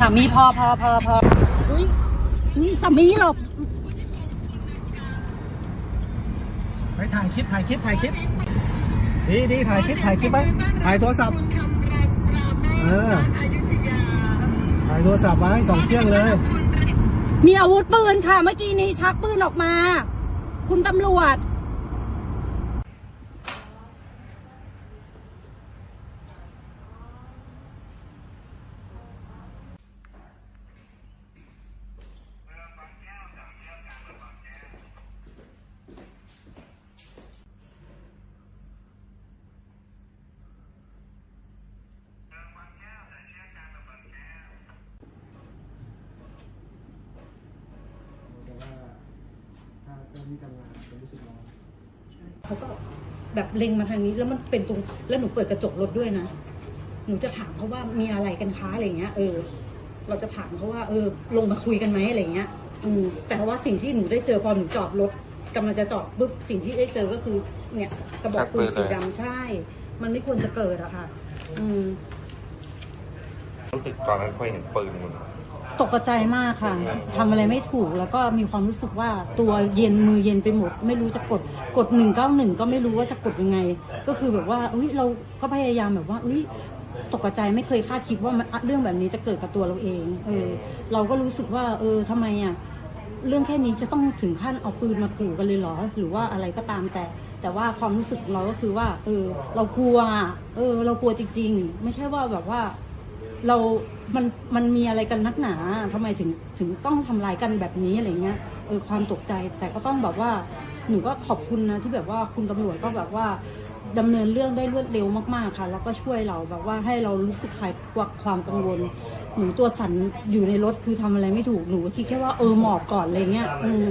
สามีพอพอพอพออุ้ยนี่สามีหลบไปถ่ายคลิปถ่ายคลิปถ่ายคลิปดีดีถ่ายคลิปถ่ายคลิปไว้ถ่ายโทรศัพท์เออถ่ายโทรศัพท์ไว้สองเชือกเลย มีอาวุธปืนค่ะเมื่อกี้นี้ชักปืนออกมา คุณตำรวจ แต่ว่าถ้าเจ้า ที่ทำงานจะรู้สึกร้อนเขาก็แบบเล็งมาทางนี้แล้วมันเป็นตรงแล้วหนูเปิดกระจกรถด้วยนะ หนูจะถามเขาว่ามีอะไรกันคะอะไรเงี้ย เออ เราจะถามเขาว่าเออ ลงมาคุยกันไหมอะไรเงี้ย อืมแต่ว่าสิ่งที่หนูได้เจอพอหนูจอดรถกำลังจะจอดปุ๊บสิ่งที่ได้เจอก็คือ เนี่ยกระบอกปืนสีดำใช่ มันไม่ควรจะเกิดอะค่ะ อืม รู้สึกตอนนั้นพอเห็นปืนมัน ตกใจมากค่ะทำอะไรไม่ถูกแล้วก็มีความรู้สึกว่าตัวเย็นมือเย็นไปหมด ไม่รู้จะกดกดหนึ่งเก้าหนึ่งก็ไม่รู้ว่าจะกดยังไง ก็คือแบบว่าเอ้ยเราก็พยายามแบบว่าเอ้ยตกใจไม่เคยคาดคิดว่ามันเรื่องแบบนี้จะเกิดกับตัวเราเองเออเราก็รู้สึกว่า เออทำไมอะเรื่องแค่นี้จะต้องถึงขั้นเอาปืนมาขู่กันเลยเหรอ หรือว่าอะไรก็ตามแต่ แต่ว่าความรู้สึกของเราก็คือว่า เออ เรากลัวอะเออ เรากลัวจริง ๆ ไม่ใช่ว่าแบบว่า เรา มัน มันมีอะไรกันนักหนาทำไมถึง ถึงต้องทำลายกันแบบนี้อะไรเงี้ย เออ ความตกใจ แต่ก็ต้องแบบว่า หนูก็ขอบคุณนะที่แบบว่าคุณตำรวจก็แบบว่าดำเนินเรื่องได้รวดเร็วมากๆค่ะ แล้วก็ช่วยเราแบบว่าให้เรารู้สึกคลายความกังวล หนูตัวสั่นอยู่ในรถคือทำอะไรไม่ถูก หนูคิดแค่ว่าเออหมอบก่อนอะไรเงี้ย อืม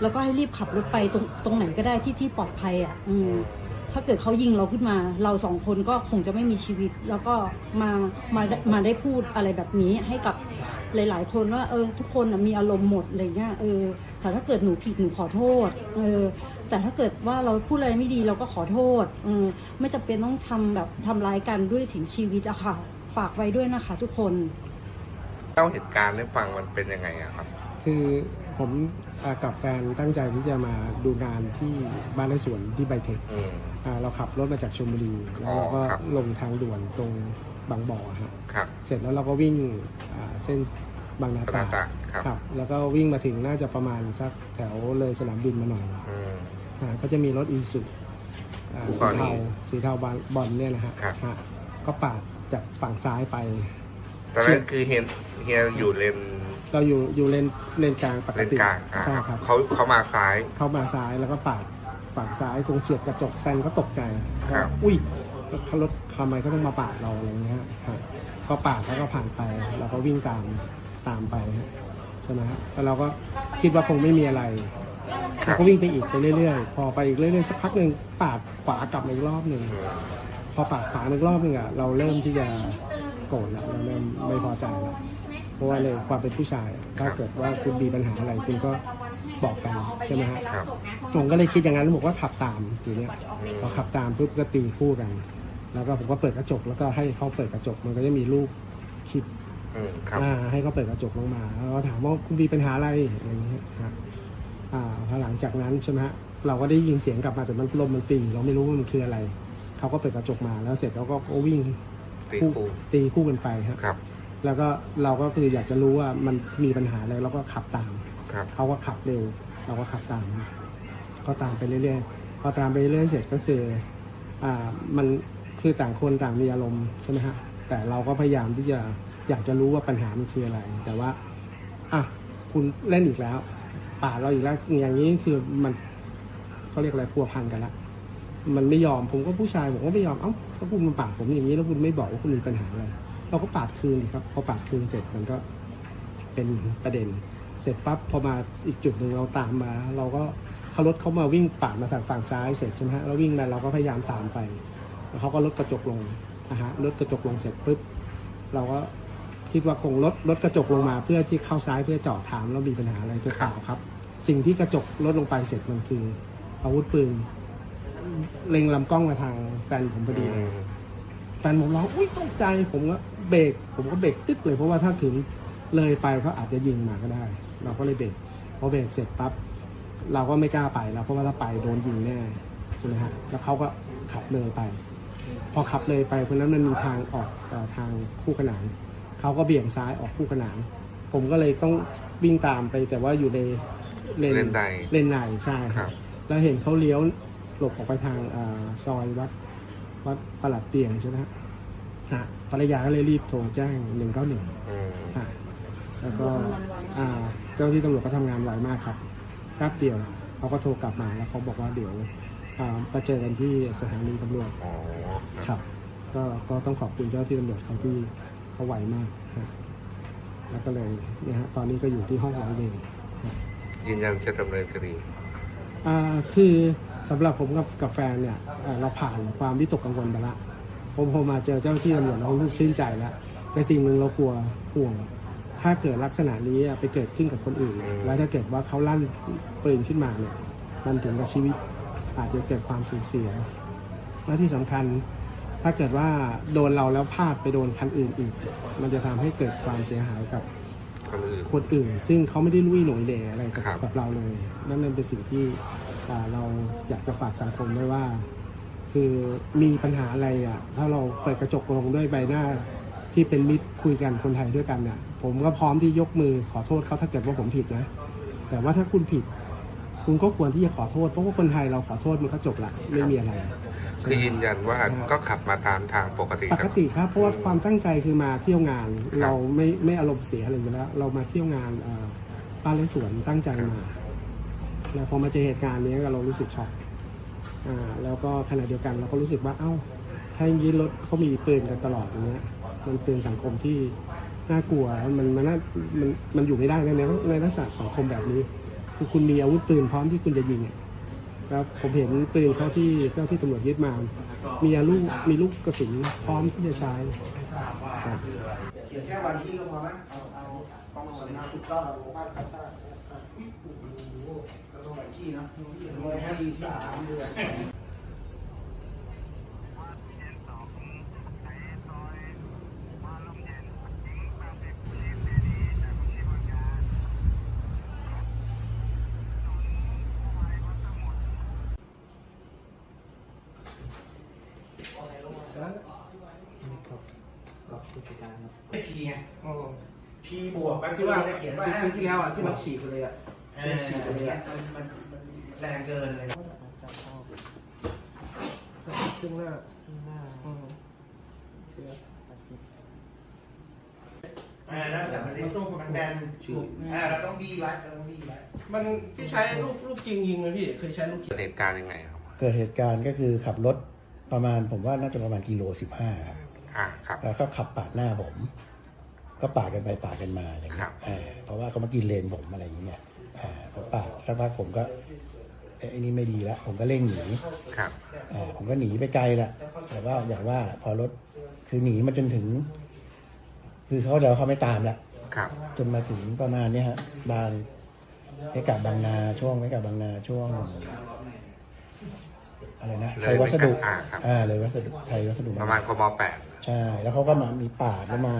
แล้วก็ให้รีบขับรถไปตรงตรงไหนก็ได้ที่ที่ปลอดภัยอะ อืม ถ้าเกิดเขายิงเราขึ้นมา เราสองคนก็คงจะไม่มีชีวิต แล้วก็มามามาได้พูดอะไรแบบนี้ให้กับหลาย ๆ คนว่า เออ ทุกคนน่ะมีอารมณ์หมดอะไรเงี้ยเออแต่ถ้าเกิดหนูผิดหนูขอโทษ เออ แต่ถ้าเกิดว่าเราพูดอะไรไม่ดีเราก็ขอโทษ เออ ไม่จำเป็นต้องทำแบบทำร้ายกันด้วยถึงชีวิตอะค่ะ ฝากไว้ด้วยนะคะ ทุกคนเล่าเหตุการณ์ให้ฟังมันเป็นยังไงอะครับ คือ ผมอ่ากับแฟนตั้งใจที่จะมาดูงานที่บ้านในสวนที่ไบเทคอืมอ่าเราขับรถมาจากชลบุรีแล้วเราก็อ๋อครับ ลงทางด่วนตรงบางบ่อฮะครับ เสร็จแล้วเราก็วิ่งอ่าเส้นบางนาตราบางนาตราครับครับ แล้วก็วิ่งมาถึงน่าจะประมาณสักแถวเลยสนามบินมาหน่อยอืม อ่าก็จะมีรถอีสุอ่าคู่สีกรณีเทาสีเทาบอลบอลเนี่ยนะฮะครับ ฮะก็ปาดจากฝั่งซ้ายไป ตอนนั้นคือเฮียเฮียอยู่เลน เราอยู่อยู่เลนเลนกลางปกเลนติกลางอะใช่ครับเขาเขามาซ้าย เข้ามาซ้ายแล้วก็ปาดฝั่งซ้ายตรงเฉียดกระจกแฟนก็ตกใจครับ ว่าอุ้ยรถทำไมก็ต้องมาปาดเราอะไรเงี้ยฮะก็ปาดแล้วก็ผ่านไปเราก็วิ่งตามตามไปฮะใช่ไหมฮะแล้วเราก็คิดว่าคงไม่มีอะไร ครัเราบก็วิ่งไปอีกไปเรื่อยๆ พอไปอีกเรื่อยๆสักพักหนึ่งปาดขวากลับมาอีกรอบหนึ่งอืมพอปาดขวาอีกรอบหนึ่งอะเราเริ่มที่จะโกรธแล้วเราเริ่มไม่พอใจแล้วเพ ราะว่าในความเป็นผู้ชายอะถ้าเกิดว่าคุณมีปัญหาอะไรคุณก็บอกกันใช่ไหมฮะครับ ผมก็เลยคิดอย่างนั้นแล้วผมก็ขับตามทีเนี้ยพอขับตามปุ๊บก็ตีคู่กัน แล้วก็ผมก็เปิดกระจกแล้วก็ให้เขาเปิดกระจกมันก็จะมีรูปคลิปอืมครับ อ่าให้เขาเปิดกระจกลงมาแล้วก็ถามว่าคุณมีปัญหาอะไรอะไรอย่างเงี้ยฮะอ่าพอหลังจากนั้นใช่ไหมฮะเราก็ได้ยินเสียงกลับมาแต่มันลมมันตีเราไม่รู้ว่ามันคืออะไรเขาก็เปิดกระจกมาแล้วเสร็จเราก็ก็วิ่งตีคู่ ตีคู่กันไปฮะ ครับ แล้วก็เราก็คืออยากจะรู้ว่ามันมีปัญหาอะไรเราก็ขับตามครับ เขาก็ขับเร็ว เราก็ขับตามก็ตามไปเรื่อยๆพอตามไปเรื่อยๆเสร็จก็คืออ่ามันคือต่างคนต่างมีอารมณ์ใช่ไหมฮะแต่เราก็พยายามที่จะอยากจะรู้ว่าปัญหามันคืออะไร แต่ว่าอะคุณเล่นอีกแล้วป่าดเราอีกแล้วอย่างนี้คือมันเขาเรียกอะไรพัวพันกันละมันไม่ยอมผมก็ผู้ชายผมก็ไม่ยอมเอ้าถ้าคุณมาปาดผมอย่างนี้แล้วคุณไม่บอกว่าคุณมีปัญหาอะไร เราก็ปาดคืนดิครับ พอปาดคืนเสร็จมันก็เป็นประเด็น เสร็จปั๊บพอมาอีกจุดหนึ่งเราตามมา เราก็เขารถเขามาวิ่งปาดมาทางฝั่งซ้ายเสร็จใช่ไหมฮะเราวิ่งมาเราก็พยายามตามไปแล้วเขาก็ลดกระจกลงนะฮะลดกระจกลงเสร็จปุ๊บเราก็คิดว่าคงลดลดกระจกลงมาเพื่อที่เข้าซ้ายเพื่อจอดถามแล้วมีปัญหาอะไรหรือเปล่าครับ สิ่งที่กระจกลดลงไปเสร็จมันคืออาวุธปืนเล็งลำกล้องมาทางแฟนผมพอดีอืมแฟนผมร้องอุ้ยตกใจผมก็ เบรกผมก็เบรกตึ๊กเลยเพราะว่าถ้าถึงเลยไปเขาอาจจะยิงมาก็ได้ เราก็เลยเบรกพอเบรกเสร็จปั๊บเราก็ไม่กล้าไปแล้วเพราะว่าถ้าไปโดนยิงแน่ใช่ไหมฮะแล้วเขาก็ขับเลยไป พอขับเลยไปเพราะฉะนั้นมันมีทางออกเอ่อทางคู่ขนานเขาก็เบี่ยงซ้ายออกคู่ขนาน ผมก็เลยต้องวิ่งตามไปแต่ว่าอยู่ในเลนเลนใดเลนในใช่ครับแล้วเห็นเขาเลี้ยวหลบออกไปทางอาซอยวัดวัดประหลัดเปียงใช่ไหมฮะฮะ ภรรยาก็เลยรีบโทรแจ้งหนึ่งเก้าหนึ่งอืมค่ะแล้วก็อ่าเจ้าหน้าที่ตำรวจก็ทำงานไวมากครับแป๊บเดียวเขาก็โทรกลับมาแล้วเขาบอกว่าเดี๋ยวอ่ามาเจอกันที่สถานีตำรวจอ๋อครับ ก็ก็ต้องขอบคุณเจ้าหน้าที่ตำรวจเขาที่เขาไวมากฮะแล้วก็เลยเนี่ยฮะตอนนี้ก็อยู่ที่ห้องร้อยเวรครับยืนยันจะดำเนินคดี อ่าคือสำหรับผมกับกับแฟนเนี่ยอ่าเราผ่านความวิตกกังวลไปละ ผมพอมาเจอเจ้าหน้าที่ตำรวจเรารู้สึกชื่นใจแล้วแต่สิ่งหนึ่งเรากลัวห่วง ถ้าเกิดลักษณะนี้อะไปเกิดขึ้นกับคนอื่นอืมแล้วถ้าเกิดว่าเขาลั่นปืนขึ้นมาเนี่ยมันถึงกับชีวิตอาจจะเกิดความสูญเสีย และที่สำคัญถ้าเกิดว่าโดนเราแล้วพลาดไปโดนคันอื่นอีก มันจะทำให้เกิดความเสียหายกับคนอื่นคนอื่นซึ่งเขาไม่ได้ลุยหลงเดอะไรกับครับกับเราเลย นั่นเป็นสิ่งที่อ่าเราอยากจะฝากสังคมไว้ว่า คือมีปัญหาอะไรอะ ถ้าเราเปิดกระจกลงด้วยใบหน้า ที่เป็นมิตรคุยกันคนไทยด้วยกันเนี่ยผมก็พร้อมที่ยกมือขอโทษเขาถ้าเกิดว่าผมผิดนะ แต่ว่าถ้าคุณผิด คุณก็ควรที่จะขอโทษเพราะว่าคนไทยเราขอโทษมันก็จบละไม่มีอะไร คือยืนยันว่าก็ขับมาตามทางปกติปกติครับเพราะว่าความตั้งใจคือมาเที่ยวงานครับเราไม่ไม่อารมณ์เสียอะไรอยู่แล้ว เรามาเที่ยวงานเอ่อบ้านและสวนตั้งใจมาแล้วพอมาเจอเหตุการณ์นี้เรารู้สึกช็อก อ่าแล้วก็ขณะเดียวกันเราก็รู้สึกว่าเอ้าถ้าอย่างนี้รถเขามีปืนกันตลอดอย่างเงี้ยมันเป็นสังคมที่น่ากลัวมันมันน่ามันมันอยู่ไม่ได้ในในในลักษณะสังคมแบบนี้ คือคุณมีอาวุธปืนพร้อมที่คุณจะยิงอะแล้วผมเห็นปืนเขาที่เจ้าที่ตำรวจยึดมา มีลูกมีลูกกระสุนพร้อมที่จะใช้ครับเขียนแค่วันที่ก็พอไหมเอาเอาต้องวันที่ถูกต้อง บ้านคัสซ่าแล้วก็วันที่นะวันที่สามเดือนพีไงพีบวกไปที่ว่าเขียนว่าที่ที่แล้วอะที่มันฉีกเลยอะ เออฉีดเลยมันมันมันแรงเกินเลยซึ่งหน้าอืมอ่าแล้วแต่มันเล็กมันแบนอ่าเราต้องบี้ไว้เราต้องบี้ไว้มันพี่ใช้ลูกลูกจริงยิงเลยพี่เคยใช้ลูกจริงเหตุการณ์ยังไงครับ เกิดเหตุการณ์ก็คือขับรถประมาณผมว่าน่าจะประมาณกิโลสิบห้าครับ อะครับ แล้วก็ขับปาดหน้าผม ก็ปาดกันไปปาดกันมาอย่างครัเงี้บยเออเพราะว่าเขามากินเลนผมอะไรอย่างเงี้ย อ่าพอปาดสักพักผมก็เอ้ยไอ้นี่ไม่ดีแล้วผมก็เร่งหนีครับเออผมก็หนีไปไกลละแต่ว่าอย่างว่าพอรถคือหนีมาจนถึง คือเขาเดี๋ยวเขาไม่ตามละครับ จนมาถึงประมาณเนี้ยฮะ บางเมกาบางนาช่วงเมกาบางนาช่วงอะไรนะไทยวัสดุอ่าครับอ่าเลยวัสดุไทยวัสดุประมาณกมแปดใช่ แล้วเขาก็มามีปาดแล้วมา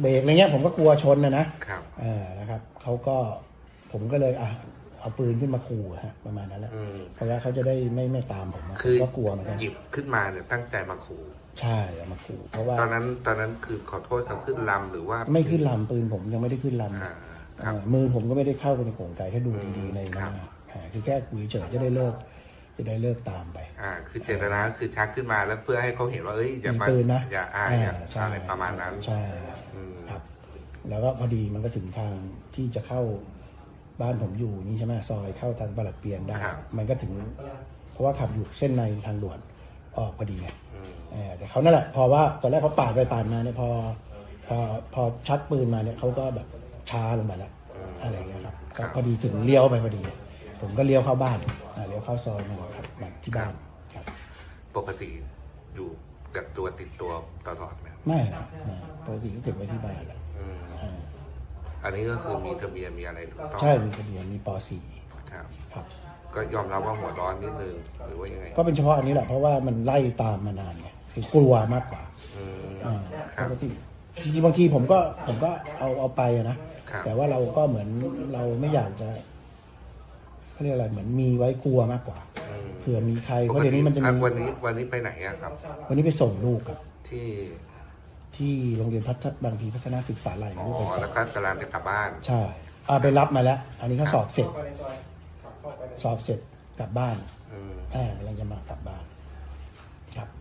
เบรกอะไรเงี้ยผมก็กลัวชนนะนะครับอ่านะครับเขาก็ ผมก็เลยอะเอาปืนขึ้นมาขู่ฮะประมาณนั้นแหละอืมเพราะว่าเขาจะได้ไม่ไม่ตามผมอะคือผมก็กลัวเหมือนกันหยิบขึ้นมาเนี่ยตั้งใจมาขู่ใช่เอามาขู่เพราะว่าตอนนั้นตอนนั้นคือขอโทษทำขึ้นลำหรือว่าไม่ขึ้นลำปืนผมยังไม่ได้ขึ้นลำ อ่าครับอ่ามือผมก็ไม่ได้เข้าไปในโขงไก่ถ้าดูดีๆในครัหน้าบอ่าคือแค่คุยเฉยจะได้เลิก จะได้เลิกตามไป อ่า คือเจตนาคือชักขึ้นมาแล้วเพื่อให้เขาเห็นว่าเอ้ยอย่ามีมาปืนนะอย่าอ่าอย่าใช่อะไรประมาณนั้นใช่อืม ครับ แล้วก็พอดีมันก็ถึงทางที่จะเข้า บ้านผมอยู่นี่ใช่ไหมซอยเข้าทางประหลัดเปลี่ยนได้ ครับ มันก็ถึง เพราะว่าขับอยู่เส้นในทางด่วนออกพอดีไงอืมเออแต่เขานั่นแหละ พอว่าตอนแรกเขาปาดไปปาดมาเนี่ยพอ พอพอชักปืนมาเนี่ยเขาก็แบบช้าลงไปแล้วอะไรอย่างเงี้ยครับก็พอดีถึงเลี้ยวไปพอดี ผมก็เลี้ยวเข้าบ้านอ่าเลี้ยวเข้าซอยมาครับมาที่บ้านครับ ปกติอยู่กับตัวติดตัวตลอดไหมครับไม่นะไม่ปกติก็เก็บไว้ที่บ้านแหละอืมอ่า อันนี้ก็คือมีทะเบียนมีอะไรถูกต้องใช่มีทะเบียนมีปครับ .4 ครับ ก็ยอมรับว่าหัวร้อนนิดนึงหรือว่ายังไงก็เป็นเฉพาะอันนี้แหละเพราะว่ามันไล่ตามมานานไงคือกลัวมากกว่าอืมอ่าครัปบกติจริงๆบางทีผมก็ผมก็เอาเอาไปอะนะครับ แต่ว่าเราก็เหมือนเราไม่อยากจะเขาเรียกอะไรเหมือนมีไว้กลัวมากกว่าอืมเผื่อมีใครเพราะเดี๋ยวนี้มันจะมีอ่วันนี้วันนี้ไปไหนอะครับ วันนี้ไปส่งลูกกับที่ ที่โรงเรียนพัฒบางพีพัฒนาศึกษาลัยอ๋ลูกไปอสอแล้วบก็กำลังจะกลับบ้าน ใช่อาไปรับมาแล้ว อันนี้เขาสอบเสร็จ สอบเสร็จกลับบ้านอืมแอบกำลังจะมากลับบ้าน ครับ